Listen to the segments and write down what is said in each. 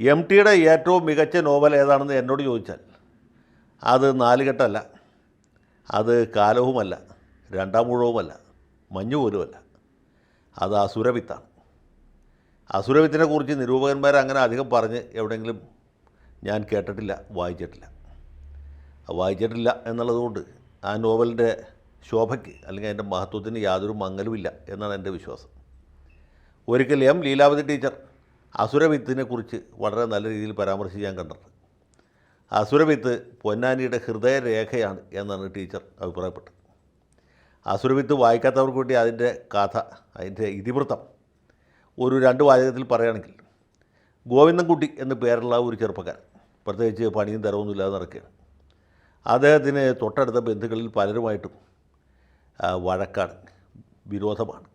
M ടിയുടെ ഏറ്റവും മികച്ച നോവൽ ഏതാണെന്ന് എന്നോട് ചോദിച്ചാൽ അത് നാലുകെട്ടല്ല. അത് കാലവുമല്ല. രണ്ടാം മുഴവുമല്ല. മഞ്ഞു പോലുമല്ല. അത് അസുരവിത്താണ് അസുരവിത്തിനെ കുറിച്ച് നിരൂപകന്മാർ അങ്ങനെ അധികം പറഞ്ഞ് എവിടെയെങ്കിലും ഞാൻ കേട്ടിട്ടില്ല വായിച്ചിട്ടില്ല. വായിച്ചിട്ടില്ല എന്നുള്ളതുകൊണ്ട് ആ നോവലിന്റെ ശോഭയ്ക്ക് അല്ലെങ്കിൽ അതിന്റെ മഹത്വത്തിന് യാതൊരു മങ്ങലുമില്ല എന്നാണ് എന്റെ വിശ്വാസം. ഒരിക്കൽ എം ലീലാവതി ടീച്ചർ അസുരവിത്തിനെ കുറിച്ച് വളരെ നല്ല രീതിയിൽ പരാമർശിച്ച് ഞാൻ അസുരവിത്ത് പൊന്നാനിയുടെ ഹൃദയരേഖയാണ് എന്നാണ് ടീച്ചർ അഭിപ്രായപ്പെട്ടത്. അസുരവിത്ത് വായിക്കാത്തവർക്ക് വേണ്ടി അതിന്റെ കഥ അതിന്റെ ഇതിവൃത്തം ഒരു രണ്ട് വാചകത്തിൽ പറയുകയാണെങ്കിൽ ഗോവിന്ദൻകുട്ടി എന്ന പേരുള്ള ഒരു ചെറുപ്പക്കാരൻ പ്രത്യേകിച്ച് പണിയും തരവൊന്നുമില്ലാതെ നടക്കുകയാണ്. അദ്ദേഹത്തിന് തൊട്ടടുത്ത ബന്ധുക്കളിൽ പലരുമായിട്ടും വഴക്കാണ് വിരോധമാണ്.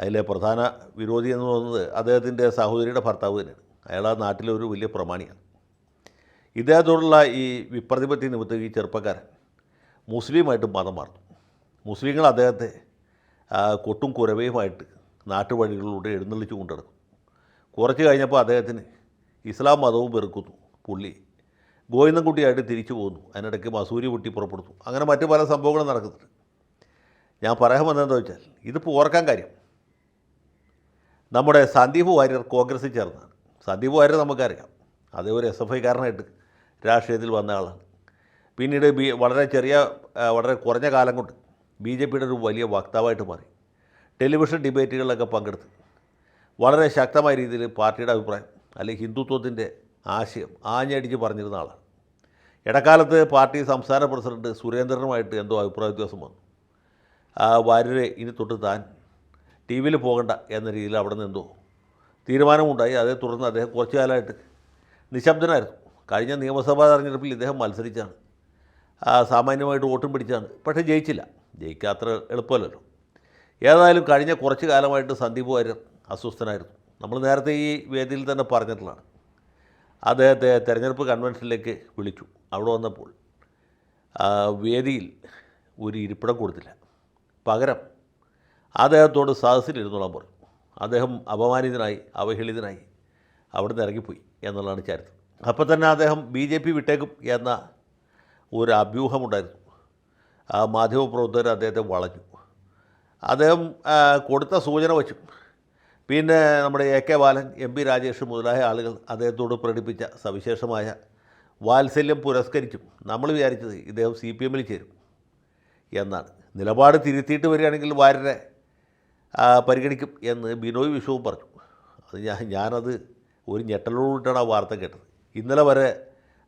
അതിലെ പ്രധാന വിരോധി എന്ന് തോന്നുന്നത് അദ്ദേഹത്തിന്റെ സഹോദരിയുടെ ഭർത്താവ് തന്നെയാണ്. അയാൾ ആ നാട്ടിലെ ഒരു വലിയ പ്രമാണിയാണ്. ഇദ്ദേഹത്തോടുള്ള ഈ വിപ്രതിപത്തി നിമിത്തം ഈ ചെറുപ്പക്കാരൻ മുസ്ലിമായിട്ട് മതം മാറുന്നു. മുസ്ലിങ്ങൾ അദ്ദേഹത്തെ കൊട്ടും കുരവയുമായിട്ട് നാട്ടുവഴികളിലൂടെ എഴുന്നള്ളിച്ചു കൊണ്ടിടക്കും കുറച്ച് കഴിഞ്ഞപ്പോൾ അദ്ദേഹത്തിന് ഇസ്ലാം മതവും വെറുക്കുന്നു. പുള്ളി ഗോവിന്ദൻകുട്ടിയായിട്ട് തിരിച്ചു പോകുന്നു. അതിനിടയ്ക്ക് മസൂരി പൊട്ടി പുറപ്പെടുന്നു. അങ്ങനെ മറ്റു പല സംഭവങ്ങളും നടക്കുന്നുണ്ട്. ഞാൻ പറയാൻ വന്നതെന്താ വെച്ചാൽ ഇതിപ്പോൾ ഓർക്കാൻ കാര്യം. നമ്മുടെ സന്ദീപ് വാര്യർ കോൺഗ്രസിൽ ചേർന്നതാണ് സന്ദീപ് വാര്യർ നമുക്കറിയാം. അതേ ഒരു എസ് എഫ് ഐക്കാരനായിട്ട് രാഷ്ട്രീയത്തിൽ വന്ന ആളാണ്. പിന്നീട് ബി വളരെ ചെറിയ വളരെ കുറഞ്ഞ കാലം കൊണ്ട് ബി ജെ പിയുടെ ഒരു വലിയ വക്താവായിട്ട് മാറി. ടെലിവിഷൻ ഡിബേറ്റുകളിലൊക്കെ പങ്കെടുത്ത് വളരെ ശക്തമായ രീതിയിൽ പാർട്ടിയുടെ അഭിപ്രായം അല്ലെങ്കിൽ ഹിന്ദുത്വത്തിന്റെ ആശയം ആഞ്ഞടിച്ച് പറഞ്ഞിരുന്ന ആളാണ്. ഇടക്കാലത്ത് പാർട്ടി സംസ്ഥാന പ്രസിഡന്റ് സുരേന്ദ്രനുമായിട്ട് എന്തോ അഭിപ്രായ വ്യത്യാസം വന്നു. വാര്യരെ ഇനി തൊട്ട് താൻ ടി വിയിൽ പോകണ്ട എന്ന രീതിയിൽ അവിടെ നിന്ന് തീരുമാനമുണ്ടായി. അതേ തുടർന്ന് അദ്ദേഹം കുറച്ചു കാലമായിട്ട് നിശബ്ദനായിരുന്നു. കഴിഞ്ഞ നിയമസഭാ തെരഞ്ഞെടുപ്പിൽ ഇദ്ദേഹം മത്സരിച്ചാണ്. സാമാന്യമായിട്ട് വോട്ടും പിടിച്ചാണ്. പക്ഷേ ജയിച്ചില്ല. ജയിക്കാത്ര എളുപ്പമല്ലല്ലോ. ഏതായാലും കഴിഞ്ഞ കുറച്ച് കാലമായിട്ട് സന്ദീപ് വാര്യർ അസ്വസ്ഥനായിരുന്നു. നമ്മൾ നേരത്തെ ഈ വേദിയിൽ തന്നെ പറഞ്ഞിട്ടുള്ളതാണ്. അദ്ദേഹത്തെ തെരഞ്ഞെടുപ്പ് കൺവെൻഷനിലേക്ക് വിളിച്ചു. അവിടെ വന്നപ്പോൾ വേദിയിൽ ഒരു ഇരിപ്പിടം കൊടുത്തില്ല. പകരം അദ്ദേഹത്തോട് സദസ്സിലിരുന്നോളാൻ പറഞ്ഞു. അദ്ദേഹം അപമാനിതനായി അവഹേളിതനായി അവിടുന്ന് ഇറങ്ങിപ്പോയി എന്നുള്ളതാണ് ചരിത്രം. അപ്പോൾ തന്നെ അദ്ദേഹം ബി ജെ പി വിട്ടേക്കും എന്ന ഒരു അഭ്യൂഹമുണ്ടായിരുന്നു. ആ മാധ്യമപ്രവർത്തകർ അദ്ദേഹത്തെ വളഞ്ഞു. അദ്ദേഹം കൊടുത്ത സൂചന വച്ചു പിന്നെ നമ്മുടെ A K Balan M P Rajesh മുതലായ ആളുകൾ അദ്ദേഹത്തോട് പ്രകടിപ്പിച്ച സവിശേഷമായ വാത്സല്യം പുരസ്കരിച്ചും നമ്മൾ വിചാരിച്ചത് ഇദ്ദേഹം സി പി എമ്മിൽ ചേരും എന്നാണ്. നിലപാട് തിരുത്തിയിട്ട് വരികയാണെങ്കിൽ വാര്യരെ പരിഗണിക്കും എന്ന് ബിനോയ് വിശ്വവും പറഞ്ഞു. അത് ഞാൻ ഞാനത് ഒരു ഞെട്ടലോടിട്ടാണ് ആ വാർത്ത കേട്ടത്. ഇന്നലെ വരെ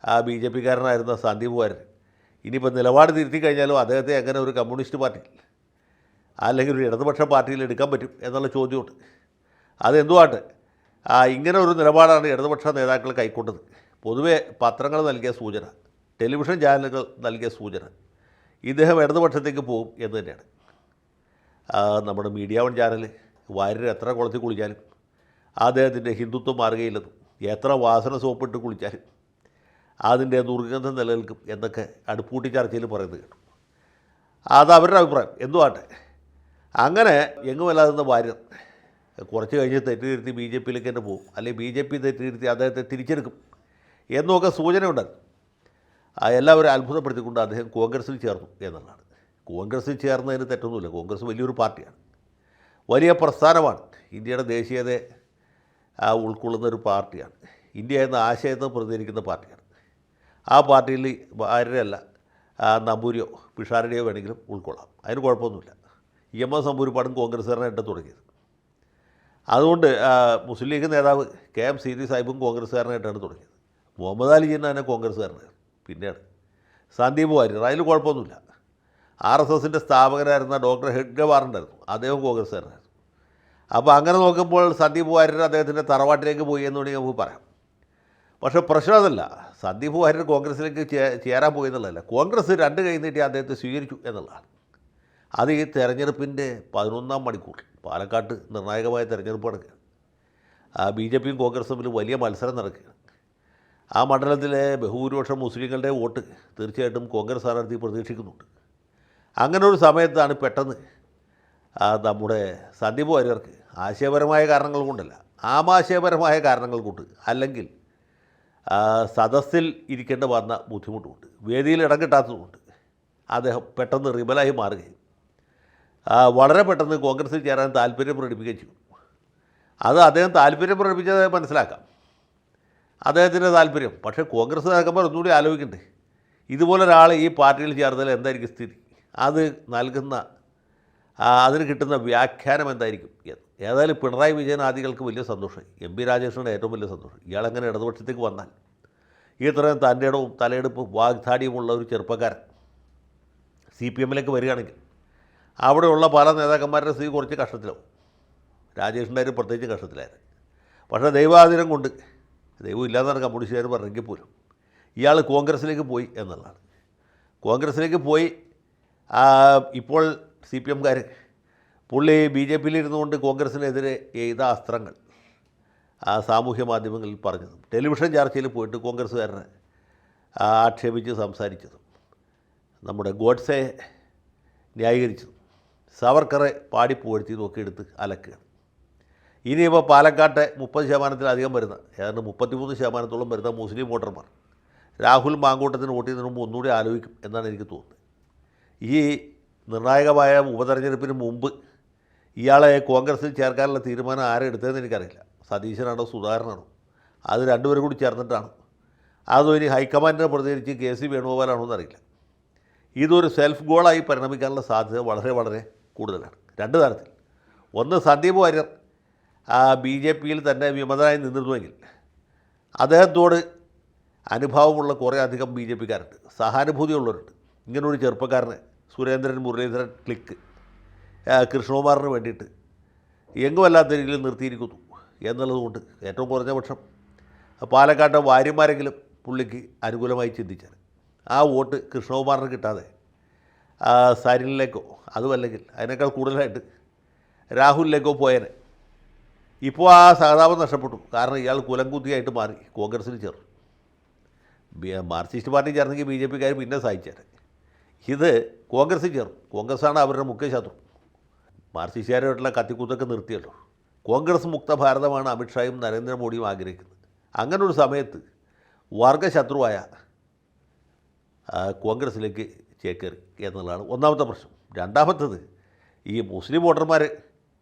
ആ ബി ജെ പിക്കാരനായിരുന്ന സന്ദീപ് വാരൻ ഇനിയിപ്പോൾ നിലപാട് തിരുത്തി കഴിഞ്ഞാലും അദ്ദേഹത്തെ എങ്ങനെ ഒരു കമ്മ്യൂണിസ്റ്റ് പാർട്ടിയിൽ അല്ലെങ്കിൽ ഒരു ഇടതുപക്ഷ പാർട്ടിയിൽ എടുക്കാൻ പറ്റും എന്നുള്ള ചോദ്യമുണ്ട്. അതെന്തുവാട്ട് ഇങ്ങനെ ഒരു നിലപാടാണ് ഇടതുപക്ഷ നേതാക്കൾ കൈക്കൊണ്ടത്. പൊതുവെ പത്രങ്ങൾ നൽകിയ സൂചന ടെലിവിഷൻ ചാനലുകൾ നൽകിയ സൂചന ഇദ്ദേഹം ഇടതുപക്ഷത്തേക്ക് പോകും എന്ന് തന്നെയാണ്. നമ്മുടെ മീഡിയ വൺ ചാനൽ വാര്യർ എത്ര കുളത്തിൽ കുളിച്ചാലും അദ്ദേഹത്തിന്റെ ഹിന്ദുത്വം മാറുകയില്ലെന്നും എത്ര വാസന സോപ്പിട്ട് കുളിച്ചാലും അതിന്റെ ദുർഗന്ധം നിലനിൽക്കും എന്നൊക്കെ അടുപ്പൂട്ടി ചർച്ചയിൽ പറയുന്നത് കേട്ടു. അത് അവരുടെ അഭിപ്രായം. എന്തുവാട്ടെ? അങ്ങനെ എങ്ങുമല്ലാതെ വാര്യർ കുറച്ച് കഴിഞ്ഞ് തെറ്റിയിരുത്തി ബി ജെ പിയിലേക്ക് തന്നെ പോകും. അല്ലെങ്കിൽ ബി ജെ പി തെറ്റിയിരുത്തി അദ്ദേഹത്തെ തിരിച്ചെടുക്കും എന്നൊക്കെ സൂചനയുണ്ടായിരുന്നു. എല്ലാവരും അത്ഭുതപ്പെടുത്തിക്കൊണ്ട് അദ്ദേഹം കോൺഗ്രസിൽ ചേർന്നു എന്നുള്ളതാണ്. കോൺഗ്രസ്സിൽ ചേർന്നതിന് തെറ്റൊന്നുമില്ല. കോൺഗ്രസ് വലിയൊരു പാർട്ടിയാണ്. വലിയ പ്രസ്ഥാനമാണ്. ഇന്ത്യയുടെ ദേശീയതയെ ഉൾക്കൊള്ളുന്ന ഒരു പാർട്ടിയാണ്. ഇന്ത്യ എന്ന ആശയത്തെ പ്രതികരിക്കുന്ന പാർട്ടിയാണ്. ആ പാർട്ടിയിൽ ആരുടെയല്ല നമ്പൂരിയോ പിഷാരുടെയോ വേണമെങ്കിലും ഉൾക്കൊള്ളാം. അതിന് കുഴപ്പമൊന്നുമില്ല. ഇ എം എസ് നമ്പൂരിപ്പാടും കോൺഗ്രസ്സുകാരനായിട്ട് തുടങ്ങിയത്. അതുകൊണ്ട് മുസ്ലിം ലീഗ് നേതാവ് കെ എം സീതി സാഹിബും കോൺഗ്രസ്സുകാരനായിട്ടാണ് തുടങ്ങിയത്. മുഹമ്മദ് അലി ജിന്ന തന്നെ കോൺഗ്രസ്സുകാരനായിരുന്നു പിന്നെയാണ് സന്ദീപ് വാര്യർ. അതിൽ കുഴപ്പമൊന്നുമില്ല. ആർ എസ് എസിന്റെ സ്ഥാപകനായിരുന്ന ഡോക്ടർ ഹെഡ്ഗവാറുണ്ടായിരുന്നു അദ്ദേഹം കോൺഗ്രസ്സുകാരനായിരുന്നു. അപ്പോൾ അങ്ങനെ നോക്കുമ്പോൾ സന്ദീപ് വാര്യർ അദ്ദേഹത്തിന്റെ തറവാട്ടിലേക്ക് പോയി എന്ന് വേണമെങ്കിൽ നമുക്ക് പറയാം. പക്ഷേ പ്രശ്നം അതല്ല. സന്ദീപ് വാര്യർ കോൺഗ്രസ്സിലേക്ക് ചേരാൻ പോയി എന്നുള്ളതല്ല. കോൺഗ്രസ് രണ്ട് കൈ നീട്ടി അദ്ദേഹത്തെ സ്വീകരിച്ചു എന്നുള്ളതാണ്. അത് ഈ തെരഞ്ഞെടുപ്പിന്റെ പതിനൊന്നാം മണിക്കൂർ പാലക്കാട്ട് നിർണായകമായ തെരഞ്ഞെടുപ്പ് നടക്കുകയാണ്. ബി ജെ പിയും കോൺഗ്രസ് തമ്മിൽ വലിയ മത്സരം നടക്കുകയാണ്. ആ മണ്ഡലത്തിലെ ബഹുഭൂരിപക്ഷം മുസ്ലിങ്ങളുടെ വോട്ട് തീർച്ചയായിട്ടും കോൺഗ്രസ് സ്ഥാനാർത്ഥി പ്രതീക്ഷിക്കുന്നുണ്ട്. അങ്ങനെ ഒരു സമയത്താണ് പെട്ടെന്ന് നമ്മുടെ സന്ദീപ് വാര്യർക്ക് ആശയപരമായ കാരണങ്ങൾ കൊണ്ടല്ല ആമാശയപരമായ കാരണങ്ങൾ കൊണ്ട് അല്ലെങ്കിൽ സദസ്സിൽ ഇരിക്കേണ്ട വന്ന ബുദ്ധിമുട്ടുമുണ്ട് വേദിയിൽ ഇടം കിട്ടാത്തതുകൊണ്ട് അദ്ദേഹം പെട്ടെന്ന് റിബലായി മാറുകയും വളരെ പെട്ടെന്ന് കോൺഗ്രസിൽ ചേരാൻ താല്പര്യം പ്രകടിപ്പിക്കുകയും ചെയ്തു. അത് അദ്ദേഹം താല്പര്യം പ്രകടിപ്പിച്ചത് മനസ്സിലാക്കാം. അദ്ദേഹത്തിന്റെ താല്പര്യം പക്ഷേ കോൺഗ്രസ് നേതാക്കന്മാർ ഒന്നുകൂടി ആലോചിക്കണ്ടേ ഇതുപോലെ ഒരാൾ ഈ പാർട്ടിയിൽ ചേർന്നാൽ എന്തായിരിക്കും സ്ഥിതി? അത് നൽകുന്ന അതിന് കിട്ടുന്ന വ്യാഖ്യാനം എന്തായിരിക്കും? ഏതായാലും പിണറായി വിജയൻ ആദികൾക്ക് വലിയ സന്തോഷം. എം പി രാജേഷിന്റെ ഏറ്റവും വലിയ സന്തോഷം. ഇയാളെങ്ങനെ ഇടതുപക്ഷത്തേക്ക് വന്നാൽ? ഇത്രയും തന്റെ ഇടവും തലയെടുപ്പും വാഗ്ദാടിയുമുള്ള ഒരു ചെറുപ്പക്കാരൻ. സി പി എമ്മിലേക്ക് വരികയാണെങ്കിൽ അവിടെയുള്ള പല നേതാക്കന്മാരുടെ സ്ഥിതി കുറച്ച് കഷ്ടത്തിലാവും. രാജേഷിന്റെ കാര്യം പ്രത്യേകിച്ച് കഷ്ടത്തിലായിരുന്നു. പക്ഷേ ദൈവാധീനം കൊണ്ട് ദൈവം ഇല്ലാന്നാണ് കമ്മ്യൂണിസ്റ്റുകാർ പറഞ്ഞെങ്കിൽ പോലും ഇയാൾ കോൺഗ്രസ്സിലേക്ക് പോയി എന്നുള്ളതാണ്. കോൺഗ്രസ്സിലേക്ക് പോയി ഇപ്പോൾ സി പി എംകാർ പുള്ളി ബി ജെ പിയിൽ ഇരുന്നുകൊണ്ട് കോൺഗ്രസിനെതിരെ എയ്ത അസ്ത്രങ്ങൾ സാമൂഹ്യ മാധ്യമങ്ങളിൽ പറഞ്ഞതും. ടെലിവിഷൻ ചർച്ചയിൽ പോയിട്ട് കോൺഗ്രസ്സുകാരനെ ആക്ഷേപിച്ച് സംസാരിച്ചതും. നമ്മുടെ ഗോഡ്സെ ന്യായീകരിച്ചതും. സവർക്കറെ പാടിപ്പുകഴ്ത്തിയതും ഒക്കെ എടുത്ത് അലക്കുകയാണ്. ഇനിയിപ്പോൾ പാലക്കാട്ടെ മുപ്പത് ശതമാനത്തിലധികം വരുന്ന ഏതാണ്ട് മുപ്പത്തിമൂന്ന് ശതമാനത്തോളം വരുന്ന മുസ്ലിം വോട്ടർമാർ രാഹുൽ മാങ്കൂട്ടത്തിന് വോട്ട് ചെയ്യുന്നതിന് മുമ്പ് ഒന്നുകൂടി ആലോചിക്കും എന്നാണ് എനിക്ക് തോന്നുന്നത്. ഈ നിർണായകമായ ഉപതെരഞ്ഞെടുപ്പിന് മുമ്പ് ഇയാളെ കോൺഗ്രസ്സിൽ ചേർക്കാനുള്ള തീരുമാനം ആരെടുത്തതെന്ന് എനിക്കറിയില്ല. സതീശനാണോ സുധാകരനാണോ? അത് രണ്ടുപേരും കൂടി ചേർന്നിട്ടാണ്. അതോ ഇനി ഹൈക്കമാൻഡിനെ പ്രതികരിച്ച് കെ സി വേണുഗോപാലാണോ എന്നറിയില്ല. ഇതൊരു സെൽഫ് ഗോളായി പരിണമിക്കാനുള്ള സാധ്യത വളരെ വളരെ കൂടുതലാണ്. രണ്ട് തരത്തിൽ. ഒന്ന് സന്ദീപ് വാര്യർ ബി ജെ പിയിൽ തന്നെ വിമതനായി നിന്നിരുന്നുവെങ്കിൽ അദ്ദേഹത്തോട് അനുഭാവമുള്ള കുറേ അധികം ബി ജെ പിക്കാരുണ്ട്. സഹാനുഭൂതിയുള്ളവരുണ്ട്. ഇങ്ങനൊരു ചെറുപ്പക്കാരനെ സുരേന്ദ്രൻ മുരളീധരൻ ക്ലിക്ക് കൃഷ്ണകുമാറിന് വേണ്ടിയിട്ട് എങ്ങുമല്ലാത്ത രീതിയിൽ നിർത്തിയിരിക്കുന്നു എന്നുള്ളതുകൊണ്ട് ഏറ്റവും കുറഞ്ഞ പക്ഷം പാലക്കാട്ടെ വാര്യന്മാരെങ്കിലും പുള്ളിക്ക് അനുകൂലമായി ചിന്തിച്ചാൽ ആ വോട്ട് കൃഷ്ണകുമാറിന് കിട്ടാതെ സരിനിലേക്കോ അതുമല്ലെങ്കിൽ അതിനേക്കാൾ കൂടുതലായിട്ട് രാഹുലിലേക്കോ പോയേനെ. ഇപ്പോൾ ആ സഹതാപം നഷ്ടപ്പെട്ടു. കാരണം ഇയാൾ കുലംകുത്തിയായിട്ട് മാറി കോൺഗ്രസ്സിൽ ചേർന്നു. മാർക്സിസ്റ്റ് പാർട്ടി ചേർന്നെങ്കിൽ ബി ജെ പിക്കാർ പിന്നെ സഹായിച്ചേനെ ഇത് കോൺഗ്രസ്സിൽ ചേർന്നു കോൺഗ്രസ്സാണ് അവരുടെ മുഖ്യ ശത്രു. മാർസിഷ്യാരുമായിട്ടുള്ള കത്തിക്കുത്തൊക്കെ നിർത്തിയല്ലോ. കോൺഗ്രസ് മുക്ത ഭാരതമാണ് അമിത്ഷായും നരേന്ദ്രമോദിയും ആഗ്രഹിക്കുന്നത്. അങ്ങനെ ഒരു സമയത്ത് വർഗശത്രുവായ കോൺഗ്രസ്സിലേക്ക് ചേക്കേറി എന്നുള്ളതാണ് ഒന്നാമത്തെ പ്രശ്നം. രണ്ടാമത്തത് ഈ മുസ്ലിം വോട്ടർമാർ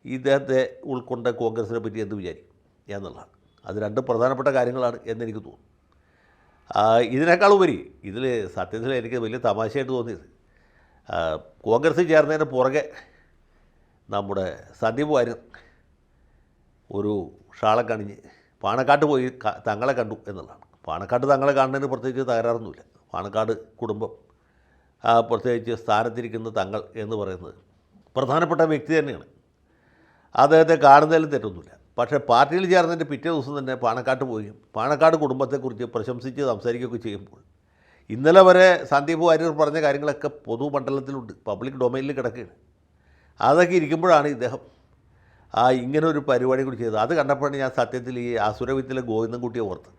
ഇദ്ദേഹത്തെ ഉൾക്കൊണ്ട കോൺഗ്രസിനെ പറ്റി എന്ത് വിചാരിക്കും എന്നുള്ളതാണ്. അത് രണ്ട് പ്രധാനപ്പെട്ട കാര്യങ്ങളാണ് എന്നെനിക്ക് തോന്നുന്നു. ഇതിനേക്കാൾ ഉപരി ഇതിൽ സത്യത്തിൽ എനിക്ക് വലിയ തമാശയായിട്ട് തോന്നിയത്. കോൺഗ്രസ് ചേർന്നതിന് പുറകെ നമ്മുടെ സന്ദീപ് വാര്യർ ഒരു ഷാളെ കണിഞ്ഞ് പാണക്കാട്ട് പോയി തങ്ങളെ കണ്ടു എന്നുള്ളതാണ്. പാണക്കാട്ട് തങ്ങളെ കാണുന്നതിന് പ്രത്യേകിച്ച് തകരാറൊന്നുമില്ല. പാണക്കാട് കുടുംബം പ്രത്യേകിച്ച് സ്ഥാനത്തിരിക്കുന്ന തങ്ങൾ എന്ന് പറയുന്നത് പ്രധാനപ്പെട്ട വ്യക്തി തന്നെയാണ്. അദ്ദേഹത്തെ കാണുന്നതിലും തെറ്റൊന്നുമില്ല. പക്ഷേ പാർട്ടിയിൽ ചേർന്നതിന്റെ പിറ്റേ ദിവസം തന്നെ പാണക്കാട്ട് പോയി. പാണക്കാട് കുടുംബത്തെക്കുറിച്ച് പ്രശംസിച്ച് സംസാരിക്കുകയൊക്കെ ചെയ്യുമ്പോൾ ഇന്നലെ വരെ സന്ദീപ് വാര്യർ പറഞ്ഞ കാര്യങ്ങളൊക്കെ പൊതുമണ്ഡലത്തിലുണ്ട്. പബ്ലിക് ഡൊമൈനിൽ കിടക്കുകയാണ്. അതൊക്കെ ഇരിക്കുമ്പോഴാണ് ഇദ്ദേഹം ആ ഇങ്ങനെ ഒരു പരിപാടി കൂടി ചെയ്തത്. അത് കണ്ടപ്പോഴാണ് ഞാൻ സത്യത്തിൽ ഈ അസുരവിത്തിലെ ഗോവിന്ദൻകുട്ടിയെ ഓർത്ത്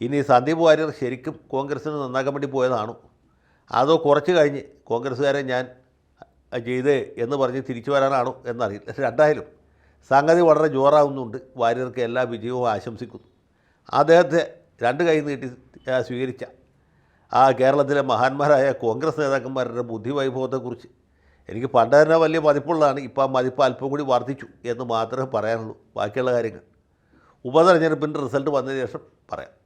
ഇനി സന്ദീപ് വാര്യർ ശരിക്കും കോൺഗ്രസ്സിന് നന്നാക്കാൻ വേണ്ടി പോയതാണോ? അതോ കുറച്ച് കഴിഞ്ഞ് കോൺഗ്രസ്സുകാരെ ഞാൻ ചെയ്തേ എന്ന് പറഞ്ഞ് തിരിച്ചു വരാനാണോ എന്നറിയില്ല. രണ്ടായാലും സംഗതി വളരെ ജോറാവുന്നുണ്ട്. വാര്യർക്ക് എല്ലാ വിജയവും ആശംസിക്കുന്നു. അദ്ദേഹത്തെ രണ്ട് കൈ നീട്ടി സ്വീകരിച്ച ആ കേരളത്തിലെ മഹാന്മാരായ കോൺഗ്രസ് നേതാക്കന്മാരുടെ ബുദ്ധിവൈഭവത്തെക്കുറിച്ച് എനിക്ക് പണ്ട് തന്നെ വലിയ മതിപ്പുള്ളതാണ്. ഇപ്പോൾ ആ മതിപ്പ് അല്പം കൂടി വർദ്ധിച്ചു എന്ന് മാത്രമേ പറയാനുള്ളൂ. ബാക്കിയുള്ള കാര്യങ്ങൾ ഉപതെരഞ്ഞെടുപ്പിന്റെ റിസൾട്ട് വന്നതിന് ശേഷം പറയാം.